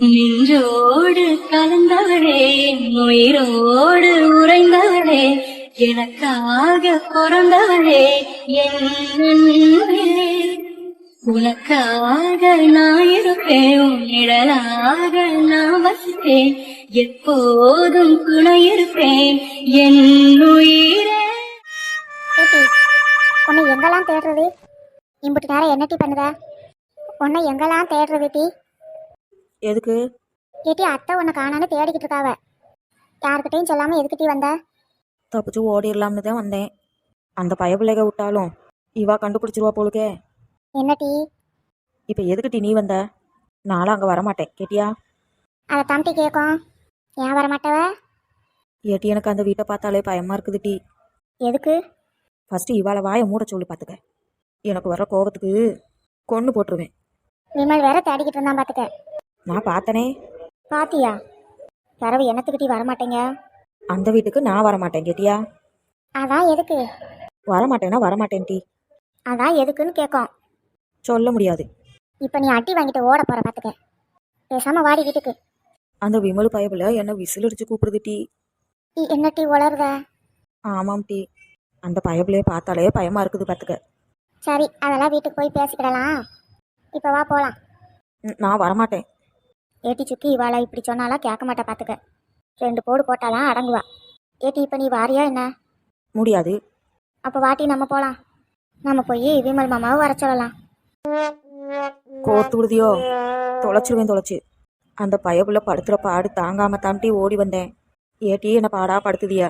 நெஞ்சோடு கலந்தவளே உயிரோடு உறைந்தவளே எனக்காக பிறந்தவளே என் உனக்காக நான் இருப்பேன் உன் நிழலாக நான் வசிப்பேன் எப்போதும் துணை இருப்பேன் என் உயிரே. உன்னை எங்கெல்லாம் தேடுறது? இம்புட்டு நேரம் என்ன டீ பண்ணுத? உன்னை எங்கெல்லாம் தேடுறது டீ? எதுக்கு? ஏட்டி அத்தை உன்னை காணான்னு தேடிக்கிட்டு இருக்காவ. யாருக்கிட்டையும் சொல்லாம எதுக்கு டீ வந்த? தப்பிச்சு ஓடிடலாம்னு தான் வந்தேன். அந்த பயப்பிள்ளைக விட்டாலும் இவா கண்டுபிடிச்சிருவா போலுக்கே. என்ன டீ இப்போ எதுக்கு டி நீ வந்த? நானும் அங்கே வரமாட்டேன் கேட்டியா? அதை தம்பி கேட்கும். ஏன் வர மாட்டவ ஏட்டி எனக்கு அந்த வீட்டை பார்த்தாலே பயமாக இருக்குது டி எதுக்கு? ஃபஸ்ட்டு இவாளை வாயை மூட சொல்லி பார்த்துக்க. எனக்கு வர கோபத்துக்கு கொன்று போட்டுருவேன். விமல் வேற தேடிக்கிட்டு இருந்தான் பாத்துக்க நான் பார்த்தனே. பாத்தியா? பிறவு என்னத்துக்கு டீ வர மாட்டேங்க அந்த வீட்டுக்கு நான் வரமாட்டேன் கேட்டியா. அதான் எதுக்கு? வரமாட்டேன்னா வரமாட்டேன் டி. அதான் எதுக்குன்னு கேட்கும் சொல்ல முடியாது. இப்போ நீ அடி வாங்கிட்டு ஓட போற பாத்துக்க. பேசாம வாடி வீட்டுக்கு. அந்த விமலு பயபில் என்ன விசில் அடிச்சு கூப்பிடுது டி. நீ என்ன டீ உளருத ஆமாம் டி. அந்த பயபிளைய பார்த்தாலே பயமாக இருக்குது பார்த்துக்க சரி அதெல்லாம் வீட்டுக்கு போய் பேசிக்கிடலாம். இப்போ வா போலாம். ம், நான் வரமாட்டேன். ஏட்டி சுக்கி இவாளை இப்படி சொன்னாலாம் கேட்க மாட்டா பாத்துக்க. ரெண்டு போடு போட்டாலாம் அடங்குவா. ஏட்டி இப்போ நீ வாரியா என்ன? முடியாது. அப்போ வாட்டி நம்ம போலாம். நம்ம போய் விமல் மாமாவை வர சொல்லலாம். கோர்த்து விடுதியோ? தொலைச்சிருவேன் தொலைச்சு. அந்த பயபுள்ள படுத்துற பாடு தாங்காம தாண்டி ஓடி வந்தேன். ஏட்டி என்ன பாடா படுத்துதியா?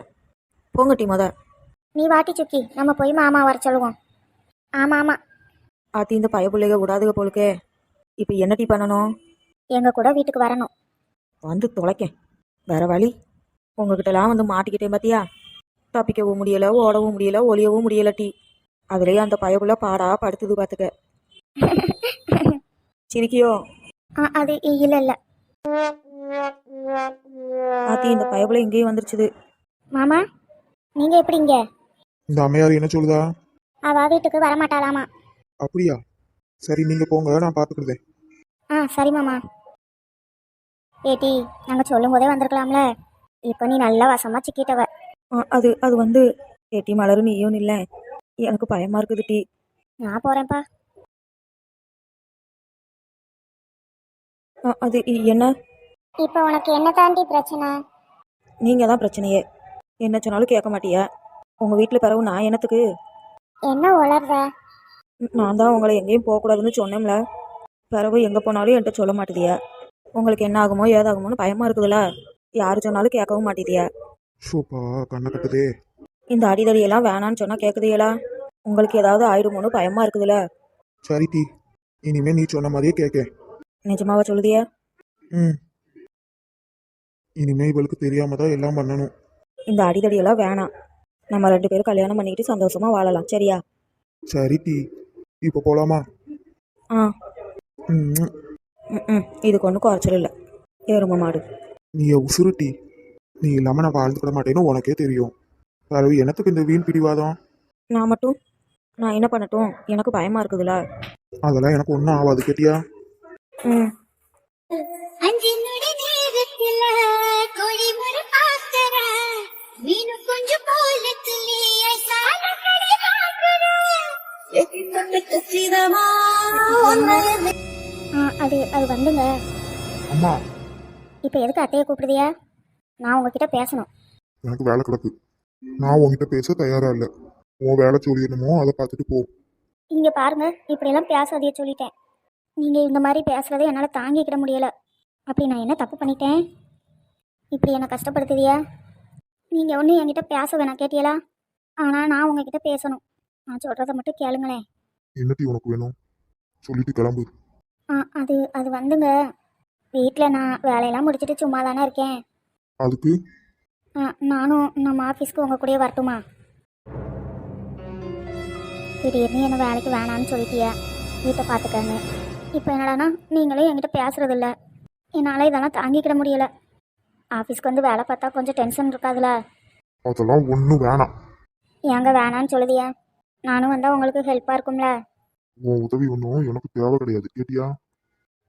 போங்க டி முத. நீ வாட்டி சுக்கி நம்ம போய் மாமா வர சொல்லுவோம். ஆமா ஆமா. ஆத்தி இந்த பயபுள்ளைக விடாதுக போலுக்கே. இப்போ என்ன டீ பண்ணணும்? எங்க கூட வீட்டுக்கு வரணும். வந்து தொலைக்கேன். வேற வழி? உங்ககிட்டலாம் வந்து மாட்டிக்கிட்டேன் பாத்தியா? தப்பிக்கவும் முடியல ஓடவும் முடியல ஒளியவும் முடியல டீ. அதுலயே அந்த பயபுள்ள பாடா படுத்துது பார்த்துக்க சிரிக்கியோ? ஆ அது இல்ல இல்ல. ஆத்தி இந்த பயபுள்ள இங்கேயும் வந்துருச்சுது. மாமா நீங்க எப்படி இங்க? இந்த அம்மையார் என்ன சொல்லுதா? அவ வீட்டுக்கு வர மாட்டாளாமா அப்படியா? சரி நீங்க போங்க நான் பாத்துக்கிறதே ஆ சரி மாமா. ஏட்டி நாங்க சொல்லும் போதே வந்திருக்கலாம்ல. இப்போ நீ நல்லா வசமா சிக்கிட்டவ. அது அது வந்து ஏட்டி மலரு நீயும் இல்லை. எனக்கு பயமா இருக்குது டீ. நான் போறேன்ப்பா. ஆ, அது இ- என்ன? இப்போ உனக்கு என்ன தாண்டி பிரச்சனை? நீங்க தான் பிரச்சனையே. என்ன சொன்னாலும் கேட்க மாட்டியா? உங்க வீட்டில் பிறகு நான் என்னத்துக்கு? என்ன உளர்ற? நான் தான் உங்களை எங்கேயும் போகக்கூடாதுன்னு சொன்னேன்ல பிறகு எங்கே போனாலும் என்கிட்ட சொல்ல மாட்டேதியா? உங்களுக்கு என்ன ஆகுமோ ஏதாகுமோன்னு பயமா இருக்குதுல்ல? யார் சொன்னாலும் கேட்கவும் மாட்டேதியா ஷோப்பா கண்ணை கட்டுதே. இந்த அடிதடியெல்லாம் வேணான்னு சொன்னா கேட்குதியலா? உங்களுக்கு ஏதாவது ஆயிடுமோன்னு பயமா இருக்குதுல்ல சரி டி. இனிமே நீ சொன்ன மாதிரியே கேட்க. நிஜமாவா சொல்லுதியா? ம். இனிமே இவளுக்கு தெரியாம தான் எல்லாம் பண்ணணும். இந்த அடிதடியெல்லாம் வேணாம். நம்ம ரெண்டு பேரும் கல்யாணம் பண்ணிக்கிட்டு சந்தோஷமா வாழலாம். சரியா? சரி டி. இப்போ போலாமா? ஆ. ம். ம், ம் இதுக்கு ஒன்றும் குறைச்சல் இல்லை. எரும மாடு. நீ என் உசுரு டி நீ இல்லாம நான் வாழ்ந்துக்கிட மாட்டேன்னு உனக்கே தெரியும். வேற என்னத்துக்கு இந்த வீண் பிடிவாதம்? நான் மட்டும் நான் என்ன பண்ணட்டும்? எனக்கு பயமா இருக்குதுல்ல அதெல்லாம் எனக்கு ஒன்றும் ஆகாது கேட்டியா? ம். அஞ்சு நொடி நேரத்துல கோழி மறு பாக்குற மீனு கொஞ்சம் போல துளியை சால கடை பாக்குற எட்டி தொட்டு கச்சிதமா ஒன்னு ஆ அது அது வந்துங்க. அம்மா. இப்போ எதுக்கு அத்தையை கூப்பிடுதியா? நான் உங்ககிட்ட பேசணும். எனக்கு வேலை கிடக்கு. நான் உன்கிட்ட பேச தயாரா இல்லை. உன் வேலை சொல்லிடணுமோ அதை பார்த்துட்டு போ. இங்க பாருங்க இப்படியெல்லாம் பேசாதைய சொல்லிட்டேன். நீங்க இந்த மாதிரி பேசுறதை என்னால் தாங்கிக்கிட முடியல. அப்படி நான் என்ன தப்பு பண்ணிட்டேன்? இப்படி என்னை கஷ்டப்படுத்துவியா நீங்க ஒன்றும் என்கிட்ட பேச வேணாம் கேட்டியலா ஆனால் நான் உங்ககிட்ட பேசணும். நான் சொல்றதை மட்டும் கேளுங்களேன். என்னட்டி உனக்கு வேணும்? சொல்லிட்டு கிளம்பு. ஆ அது அது வந்துங்க. வீட்டில் நான் வேலையெல்லாம் முடிச்சுட்டு சும்மா தானே இருக்கேன். அதுக்கு? ஆ, நானும் நம்ம ஆஃபீஸ்க்கு உங்கள் கூடயே வரட்டுமா? திடீர்னு என்ன வேலைக்கு வேணான்னு சொல்லிட்டியா. வீட்டை பார்த்துக்கன்னு இப்போ என்னடானா நீங்களே என்கிட்ட பேசுறதில்ல. என்னால் இதெல்லாம் தாங்கிக்கிட முடியல. ஆஃபீஸ்க்கு வந்து வேலை பார்த்தா கொஞ்சம் டென்ஷன் இருக்காதுல. அதெல்லாம் ஒன்றும் வேணாம். ஏங்க வேணான்னு சொல்லுதியா. நானும் வந்தால் உங்களுக்கு ஹெல்ப்பாக இருக்கும்ல. உன் உதவி ஒன்றும் எனக்கு தேவை கிடையாது. கேட்டியா?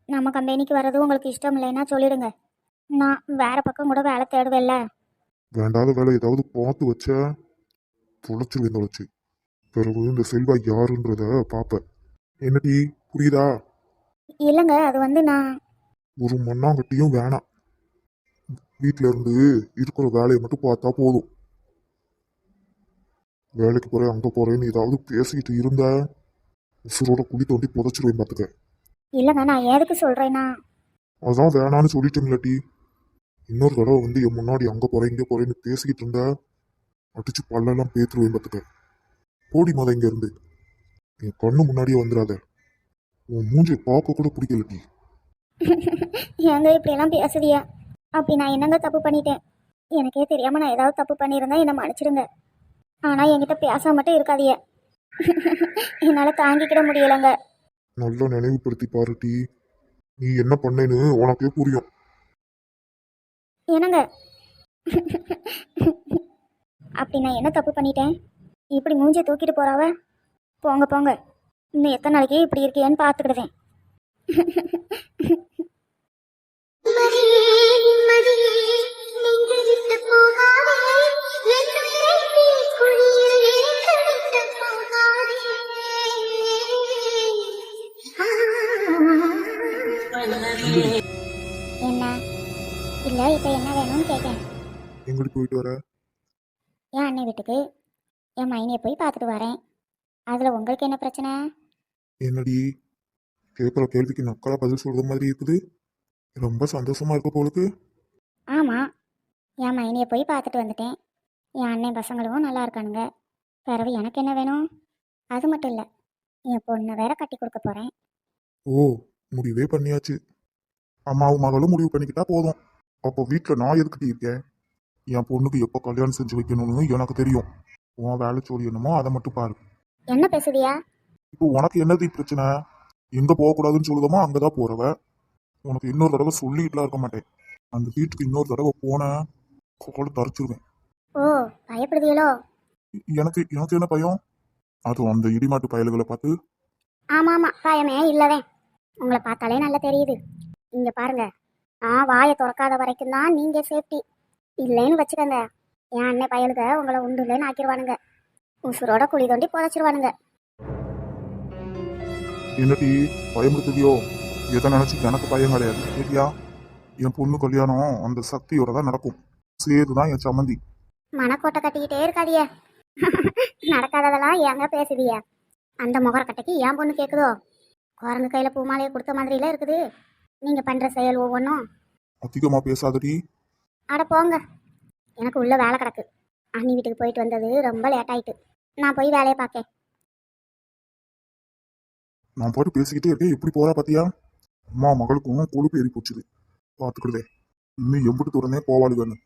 நம்ம கம்பெனிக்கு வர்றது உங்களுக்கு இஷ்டம் இல்லைன்னா சொல்லிடுங்க. நான் வேற பக்கம் கூட வேலை தேடுவேல்ல வேண்டாத வேலை ஏதாவது பார்த்து வச்ச தொலைச்சிருவேன் தொலைச்சு. பிறகு இந்த செல்வா யாருன்றத பார்ப்ப என்னடி புரியுதா? இல்லைங்க அது வந்து நான் ஒரு மண்ணாங்கட்டியும் வேணாம். வீட்ல இருந்து இருக்கிற வேலையை மட்டும் பார்த்தா போதும். வேலைக்கு போறேன் அங்க போறேன்னு ஏதாவது பேசிக்கிட்டு இருந்த உசுரோட குழி தோண்டி புதைச்சிருவேன் பார்த்துக்க இல்லைங்க நான் எதுக்கு சொல்கிறேன்னா அதான் வேணான்னு சொல்லிட்டேங்களாட்டி இன்னொரு தடவை வந்து என் முன்னாடி அங்க போறேன் இங்க போறேன்னு பேசிக்கிட்டு இருந்த அடிச்சு பல்லெல்லாம் பேத்துருவேன் பார்த்துக்க போடி மொத இங்க இருந்து என் கண்ணு முன்னாடியே வந்துடாத. உன் மூஞ்சியை பார்க்க கூட பிடிக்கலட்டி ஏங்க இப்படியெல்லாம் பேசுறியா? அப்படி நான் என்னங்க தப்பு பண்ணிட்டேன்? எனக்கே தெரியாமல் நான் ஏதாவது தப்பு பண்ணியிருந்தா என்னை மன்னிச்சிடுங்க. ஆனால் என்கிட்ட பேச மட்டும் இருக்காதிய என்னால் தாங்கிக்கிட முடியலைங்க. நல்லா நினைவுபடுத்தி பாருட்டி நீ என்ன பண்ணேன்னு உனக்கே புரியும். என்னங்க? அப்படி நான் என்ன தப்பு பண்ணிட்டேன்? இப்படி மூஞ்சியை தூக்கிட்டு போறாவ? போங்க போங்க. இன்னும் எத்தனை நாளைக்கு இப்படி இருக்கியேன்னு பார்த்துக்கிடுவேன். இப்போ என்ன வேணும்னு கேட்கேன் எங்கடி போயிட்டு வர? என் அண்ணன் வீட்டுக்கு. என் மைனியை போய் பார்த்துட்டு வரேன். அதில் உங்களுக்கு என்ன பிரச்சனை? என்னடி? கேட்குற கேள்விக்கு நக்கலா பதில் சொல்ற மாதிரி இருக்குது. ரொம்ப சந்தோஷமா இருக்க போலுக்கு. ஆமாம் என் மைனியை போய் பார்த்துட்டு வந்துட்டேன். என் அண்ணன் பசங்களும் நல்லா இருக்கானுங்க. பிறகு எனக்கு என்ன வேணும்? அது மட்டும் இல்லை. என் பொண்ணை வேற கட்டி கொடுக்க போகிறேன் ஓ முடிவே பண்ணியாச்சு. அம்மாவும் மகளும் முடிவு பண்ணிக்கிட்டா போதும். அப்போ வீட்டில் நான் எதுக்கிட்டு இருக்கேன்? என் பொண்ணுக்கு எப்போ கல்யாணம் செஞ்சு வைக்கணும்னு எனக்கு தெரியும். உன் வேலை சொல்லி என்னமோ அதை மட்டும் பாரு. என்ன பேசுதியா இப்போ உனக்கு என்னது பிரச்சனை? எங்க போகக்கூடாதுன்னு சொல்லுதமோ அங்கதான் போறவ. உனக்கு இன்னொரு தடவை சொல்லிட்டுலாம் இருக்க மாட்டேன். அந்த வீட்டுக்கு இன்னொரு தடவை போனேன் கோலை தரைச்சிருவேன். ஓ பயப்படுதியலோ எனக்கு எனக்கு என்ன பயம்? அது அந்த இடிமாட்டு பயல்களை பார்த்து. ஆமாம் ஆமாம் பயமே இல்லவே. உங்களை பார்த்தாலே நல்லா தெரியுது. இங்கே பாருங்க. நான் வாயை திறக்காத வரைக்கும் தான் நீங்கள் சேஃப்டி இல்லைன்னு வச்சுக்கோங்க. என் அண்ணன் பயலுக உங்களை உண்டு இல்லைன்னு ஆக்கிடுவானுங்க உசுரோட குழி தோண்டி புதைச்சிருவானுங்க. என்னடி பயமுறுத்துதியோ? எதை நினைச்சு எனக்கு பயம் கிடையாது. கேட்டியா? என் பொண்ணு கல்யாணம் அந்த சக்தியோட தான் நடக்கும். சேதுதான் என் சம்மந்தி. மனக்கோட்டை கட்டிக்கிட்டே இருக்காதிய. நடக்காததெல்லாம் ஏங்க பேசுதிய? அந்த முகரக்கட்டைக்கு ஏன் பொண்ணு கேட்குதோ குரங்கு கையில் பூமாலையை கொடுத்த மாதிரில இருக்குது. நீங்கள் பண்ணுற செயல் ஒவ்வொன்றும். அதிகமா பேசாதடி. அட போங்க. எனக்கு உள்ள வேலை கிடக்கு. அண்ணி வீட்டுக்கு போயிட்டு வந்தது ரொம்ப லேட் ஆயிட்டு. நான் போய் வேலையை பார்க்கேன். நான் பாட்டு பேசிக்கிட்டே இருக்கேன். எப்படி போறா பாத்தியா? அம்மா மகளுக்கும் கொழுப்பு ஏறி போச்சுது பார்த்துக்கிடுதே. இன்னும் எம்பிட்டு தூரமே போவாளுகன்னு.